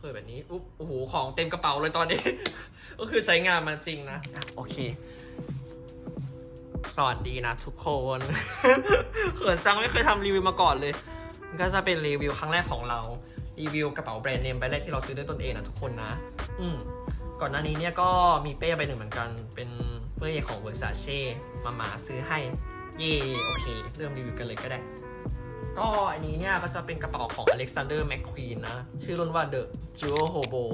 เปิดแบบนี้อุ๊บโอ้โหของเต็มกระเป๋าเลยตอนนี้ ก็คือใช้งานมันจริงนะอะโอเค สวัสดีนะทุกคนเขินจังไม่เคยทำรีวิวมาก่อนเลย มันก็จะเป็นรีวิวครั้งแรกของเรา รีวิวกระเป๋าแบรนด์เนมใบแรกที่เราซื้อด้วยตนเองนะทุกคนนะ อืมก่อนหน้านี้เนี่ยก็มีเป้ใบหนึ่งเหมือนกัน เป็นเป้ของ Versace มามาซื้อให้ เย่โอเค เริ่มรีวิวกันเลยก็ได้ ก็อันนี้เนี่ยก็จะเป็นกระเป๋าของ Alexander McQueen นะ ชื่อรุ่นว่า The Jewel Hobo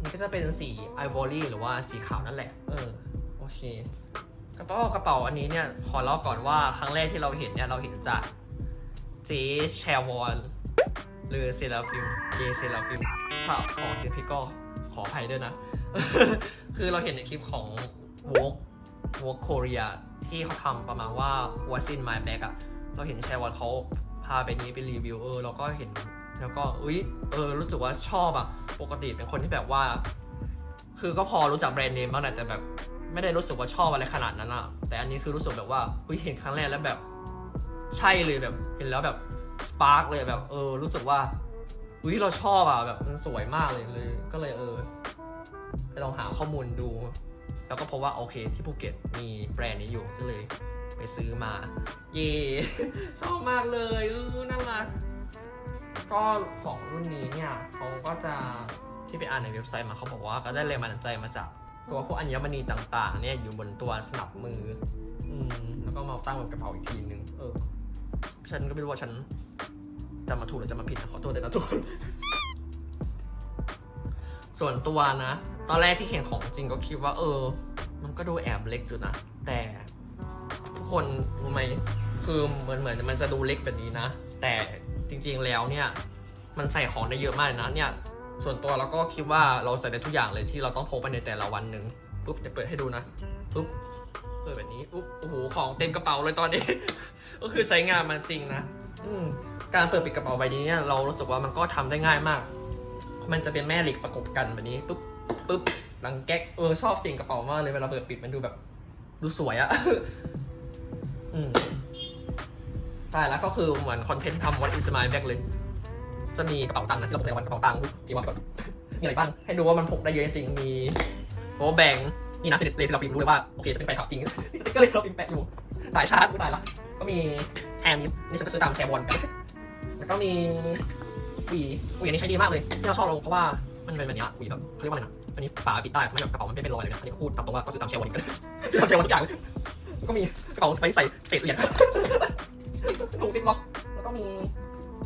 นี่ก็จะเป็นสี Ivory หรือว่าสีขาวนั่นแหละ เออ โอเค กระเป๋ากระเป๋าอันนี้เนี่ยขอเล่าก่อนว่าครั้งแรกที่เราเห็นเนี่ยเราเห็นจากเจแชวอนหรือเซราฟิมเยเซราฟิมถ้าออกเสียงพี่ก็ขออภัยด้วยนะ คือเราเห็นในคลิปของ Vogue Vogue Korea ที่เขาทำประมาณว่า What's in my bag อะเราเห็นแชวอนเขา พาไปนี้ไปรีวิวเออเราก็เห็นแล้วก็อุ้ยเออรู้สึกว่าชอบอะปกติเป็นคนที่แบบว่า คือก็พอรู้จักแบรนด์เนมบ้างแหละแต่แบบไม่ได้รู้สึกว่าชอบอะไรขนาดนั้นอะแต่อันนี้คือรู้สึกแบบว่าเฮ้ยเห็นครั้งแรกแล้วแบบใช่เลยแบบเห็นแล้วแบบสปาร์กเลยแบบเออรู้สึกว่าเฮ้ยเราชอบอะแบบมันสวยมากเลยเลย ก็เลยเออ ไปลองหาข้อมูลดู แล้วก็พบว่าโอเคที่ภูเก็ตมีแบรนด์นี้อยู่ก็เลยไปซื้อมา เย่ชอบมากเลยน่ารักก็ของรุ่นนี้เนี่ยเขาก็จะที่ไปอ่านในเว็บไซต์มาเขาบอกว่าก็ได้แรงบันดาลใจมาจากตัวพวกอัญมณีต่าง ๆ เนี่ยอยู่บนตัวสนับมือ อืมแล้วก็มาตั้งบนกระเป๋าอีกทีหนึ่งเออ ฉันก็ไม่รู้ว่าฉันจะมาถูกหรือจะมาผิดนะขอโทษด้วยนะทุกคน ส่วนตัวนะ ตอนแรกที่เห็นของจริงก็คิดว่า เออ มันก็ดูแอบเล็กอยู่นะ แต่ทุกคนรู้ไหมคือเหมือนเหมือนมันจะดูเล็กแบบนี้นะ แต่จริงๆแล้วเนี่ย มันใส่ของได้เยอะมากนะเนี่ย ส่วนตัวเราก็คิดว่าเราใส่ได้ทุกอย่างเลยที่เราต้องพกไปในแต่ละวันหนึ่งปุ๊บเดี๋ยวเปิดให้ดูนะปุ๊บเปิดแบบนี้ปุ๊บโอ้โหของเต็มกระเป๋าเลยตอนนี้ ก็คือใช้งานมันจริงนะ อืการเปิดปิดกระเป๋าใบนี้เนี่ยเรารู้สึกว่ามันก็ทำได้ง่ายมาก มันจะเป็นแม่เหล็กประกบกันแบบนี้ปุ๊บปุ๊บหลังแก๊กเออชอบจริงกระเป๋ามากเลยเวลาเปิดปิดมันดูแบบ ดูสวยอะอืมใช่แล้วก็คือเหมือนคอนเทนต์ทำ What is my bag เลย จะมีกระเป๋าตังค์นะที่เราพกในวันกระเป๋าตังค์กี่วันก่อนมีอะไรบ้าง ให้ดูว่ามันพกได้เยอะจริงมีโอ้แบงนี่นะเลสลาฟิมรู้เลยว่า โอเคจะเป็นแฟนคลับจริงสติ๊กเกอร์เลสลาฟิมแปะอยู่ สายชาร์จกูตายละก็มีแอร์นิสนี่ฉันก็ซื้อตามแชร์บอลไปแล้วก็มี หวีหวีอันนี้ใช้ดีมากเลยที่เราชอบลงเพราะว่ามันเป็นแบบนี้ยหวีแบบเขาเรียกว่าอะไรนะอันนี้ฝาปิดได้ทำให้แบบกระเป๋ามันไม่เป็นรอยเลยนะอันนี้พูดตามตรงว่าก็ซื้อตามแชร์บอลอีกซื้อตามแชร์บอลทุกอย่างเลยก็มีกระเป๋าไปใส่เศษเหรียญถุงซิปล็อกแล้วก็มี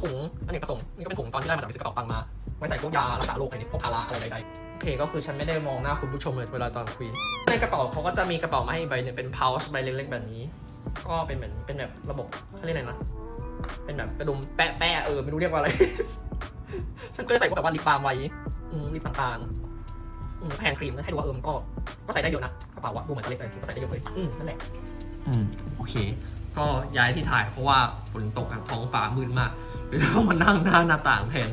ถุงอันนี้ผสมนี่ก็เป็นถุงตอนที่ได้มาจากไปซื้อกระเป๋าตังมาไว้ใส่พวกยารักษาโรคอะไรนี้พวกพาราอะไรใดๆโอเคก็คือฉันไม่ได้มองหน้าคุณผู้ชมเลยเวลาตอนคุยในกระเป๋าเขาก็จะมีกระเป๋ามาให้อีกใบหนึ่งเป็น pouch ใบเล็กๆแบบนี้ ก็เป็นเหมือนเป็นแบบระบบเขาเรียกอะไรนะ เป็นแบบกระดุมแปะแปะๆเออไม่รู้เรียกว่าอะไร ฉันก็เลยใส่พวกแบบว่าลิปบาล์มไว้อืมลิปต่างๆอืมแพนครีมให้ดูว่าเออมันก็ก็ใส่ได้เยอะนะกระเป๋าอะดูเหมือนจะเล็กแต่จริงๆก็ใส่ได้เยอะเลยอืมนั่นแหละ อืมโอเค ก็ย้ายที่ถ่ายเพราะว่าฝนตกอะท้องฟ้ามืดมากเลยต้องมานั่งหน้าหน้าต่างแทน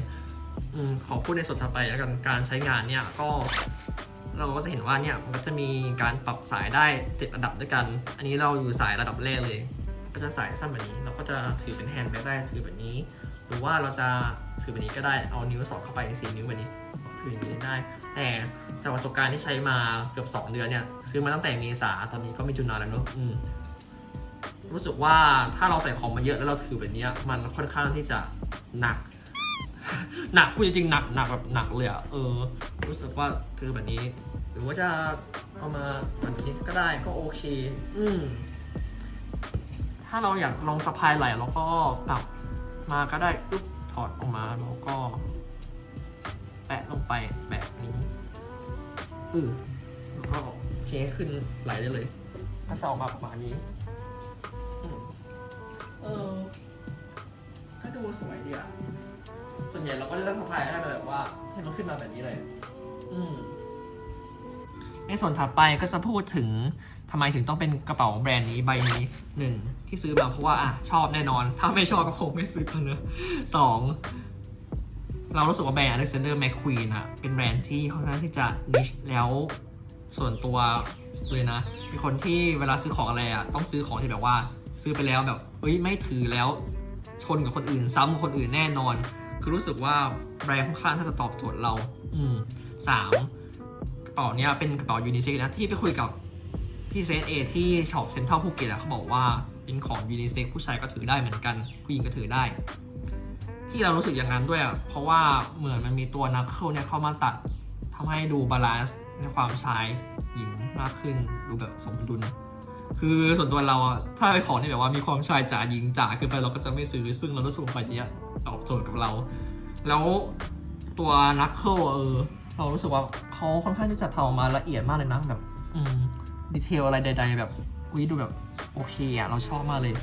อืมขอพูดในส่วนถัดไปแล้วกันการใช้งานเนี่ยก็เราก็จะเห็นว่าเนี่ยมันก็จะมีการปรับสายได้เจ็ดระดับด้วยกัน อันนี้เราอยู่สายระดับแรกเลย ก็จะสายสั้นแบบนี้ เราก็จะถือเป็นแฮนด์แบ็กได้ถือแบบนี้ หรือว่าเราจะถือแบบนี้ก็ได้เอานิ้วสอดเข้าไปในสีนิ้วแบบนี้ถืออย่างนี้ได้ แต่จากประสบการณ์ที่ใช้มาเกือบ 2 เดือนเนี่ยซื้อมาตั้งแต่เมษาตอนนี้ก็มิถุนาแล้วเนอะรู้สึกว่าถ้าเราใส่ของมาเยอะแล้วเราถือแบบนี้มันค่อนข้างที่จะหนัก หนักพูดจริงหนักหนักแบบหนักเลยอะเออ รู้สึกว่าถือแบบนี้ หรือว่าจะเอามาแบบนี้ก็ได้ก็โอเค อืม ถ้าเราอยากลองสะพายไหล่เราก็ปรับมาก็ได้ปุ๊บถอดออกมาแล้วก็ แปะลงไปแบบนี้อือแล้วก็โอเคขึ้นไหลได้เลยก็จะออกมาประมาณนี้อืมเออก็ดูสวยดีอะส่วนใหญ่เราก็จะเลือกสะพายให้มันแบบว่าให้มันขึ้นมาแบบนี้เลย อืม ในส่วนถัดไปก็จะพูดถึงทำไมถึงต้องเป็นกระเป๋าแบรนด์นี้ใบนี้หนึ่งที่ซื้อมาเพราะว่าอะชอบแน่นอน ถ้าไม่ชอบก็คงไม่ซื้อกันเนอะสองเรารู้สึกว่าแบรนด์ Alexander McQueen อะเป็นแบรนด์ที่ค่อนข้างที่จะ niche แล้วส่วนตัวเลยนะ เป็นคนที่เวลาซื้อของอะไรอะต้องซื้อของที่แบบว่า ซื้อไปแล้วแบบเอ้ยไม่ถือแล้วชนกับคนอื่น ซ้ำกับคนอื่นแน่นอน คือรู้สึกว่าแบรนด์ค่อนข้างที่จะตอบโจทย์เรา อืมสาม เป๋าเนี้ยเป็นกระเป๋ายูนิเซ็กนะที่ไปคุยกับพี่เซนเอที่ช็อปเซ็นทรัลภูเก็ตอะเขาบอกว่าเป็นของยูนิเซ็กผู้ชายก็ถือได้เหมือนกัน ผู้หญิงก็ถือได้ ที่เรารู้สึกอย่างนั้นด้วยอะเพราะว่าเหมือนมันมีตัวนักเคิลเนี่ยเข้ามาตัดทำให้ดูบาลานซ์ในความชายหญิงมากขึ้นดูแบบสมดุล คือส่วนตัวเราอะถ้าเป็นของที่แบบว่ามีความชายจ๋าหญิงจ๋าเกินไปเราก็จะไม่ซื้อ ซึ่งเรารู้สึกว่าเนี้ยตอบโจทย์กับเรา แล้วตัวนักเคิลเออ เรารู้สึกว่าเขาค่อนข้างที่จะทำออกมาละเอียดมากเลยนะแบบอืมดีเทลอะไรใด ๆ แบบอุ้ยดูแบบโอเคอะเราชอบมากเลย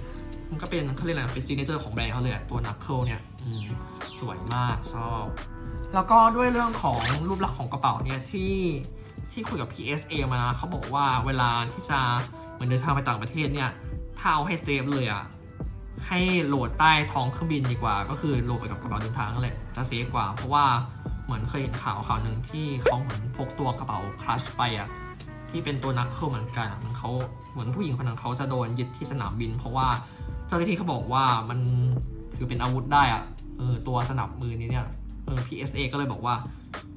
มันก็เป็นเขาเรียกอะไรเป็นซีเนเจอร์ของแบรนด์เขาเลยตัวนักเคิลเนี่ยอืมสวยมากชอบแล้วก็ด้วยเรื่องของรูปลักษณ์ของกระเป๋าเนี่ยที่ที่คุยกับ PSA มานะเขาบอกว่าเวลาที่จะเหมือนเดินทางไปต่างประเทศเนี่ยถ้าเอาให้เซฟเลยอะให้โหลดใต้ท้องเครื่องบินดีกว่า ก็คือโหลดไปกับกระเป๋าเดินทางนั่นแหละจะเซฟกว่า เพราะว่า เหมือนเคยเห็นข่าวข่าวหนึ่งที่เขาเหมือนพกตัวกระเป๋าคลัชไปอะที่เป็นตัวนักเคิลเหมือนกันมันเขาเหมือนผู้หญิงคนนั้นเขาจะโดนยึดที่สนามบิน เพราะว่าเจ้าหน้าที่เขาบอกว่ามันถือเป็นอาวุธได้อะเออตัวสนับมือนี้เนี่ยเออ PSA ก็เลยบอกว่า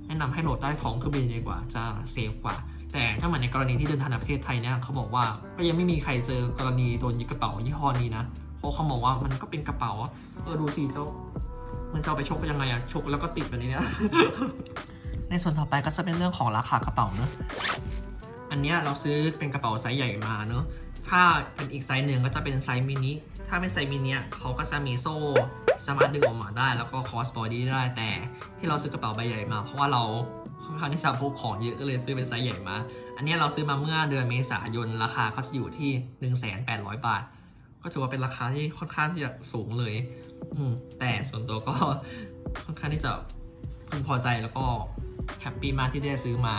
แนะนำให้โหลดใต้ท้องเครื่องบินดีกว่าจะเซฟกว่า แต่ถ้าเหมือนในกรณีที่เดินทางในประเทศไทยเนี่ยเขาบอกว่าก็ยังไม่มีใครเจอกรณีโดนยึดกระเป๋ายี่ห้อนี้นะเพราะเขามองว่ามันก็เป็นกระเป๋าเออดูสิเจ้า มันจะเอาไปชกยังไงอะชกแล้วก็ติดแบบนี้เนี่ย ในส่วนต่อไปก็จะเป็นเรื่องของราคากระเป๋าเนอะอันเนี้ยเราซื้อเป็นกระเป๋าไซส์ใหญ่มาเนอะถ้าเป็นอีกไซส์หนึ่งก็จะเป็นไซส์มินิ ถ้าเป็นไซส์มินิอะเขาก็จะมีโซ่สามารถดึงออกมาได้ แล้วก็คอสบอดี้ได้ แต่ที่เราซื้อกระเป๋าใบใหญ่มา เพราะว่าเราค่อนข้างที่จะพกของเยอะก็เลยซื้อเป็นไซส์ใหญ่มา อันเนี้ยเราซื้อมาเมื่อเดือนเมษายน ราคาก็จะอยู่ที่ 1,800 บาท ก็ถือว่าเป็นราคาที่ค่อนข้างที่จะสูงเลย อืมแต่ส่วนตัวก็ค่อนข้างที่จะพึงพอใจแล้วก็แฮปปี้มากที่ได้ซื้อมา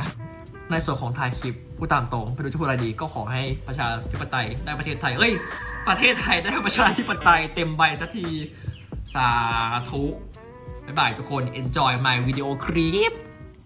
ในส่วนของถ่ายคลิปพูดตามตรงไปดูจะพูดอะไรดีก็ขอให้ประชาธิปไตยได้ประเทศไทย เอ้ย ประเทศไทยได้ประชาธิปไตยเต็มใบสักที สาธุ บ๊ายบายทุกคน enjoy my video clip